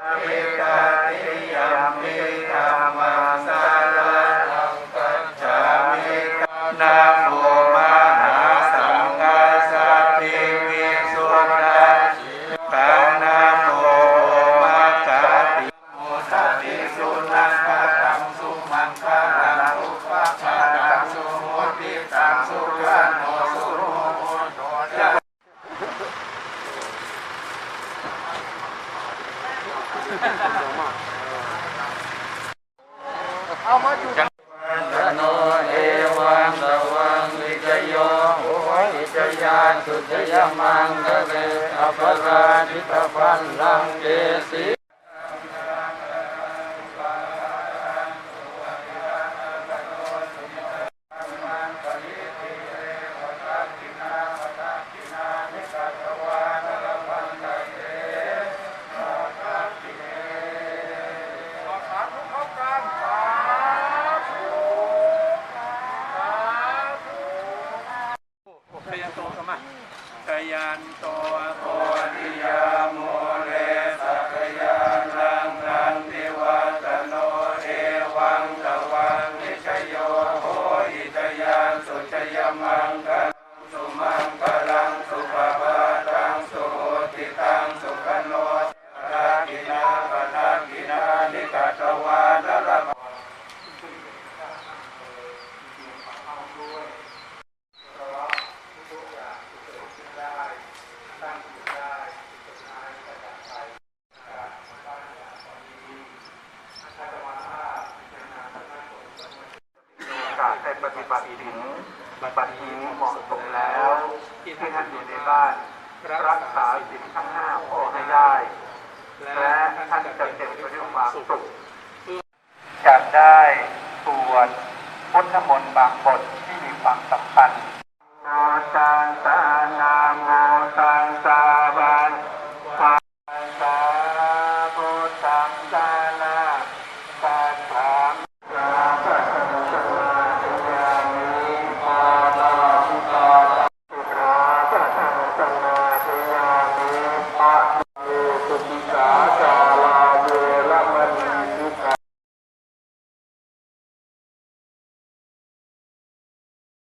มิก โนเอวังตวังวิจโยโหวิจยานสุจยมังกะเลอภรานิตพันลังเกสี พยันโตส มะทยันโตโพธิยาโม ฏิบัติถึงบัดนี้เหมาะสมแล้วที่ท่านอยู่ในบ้าน รักษาสิ่งทั้งห้าข้อให้ได้ และท่านจะเต็มไปด้วยความสุขจะได้ตรวจพุทธมนต์บางบทที่มีความสำคัญโนจารย์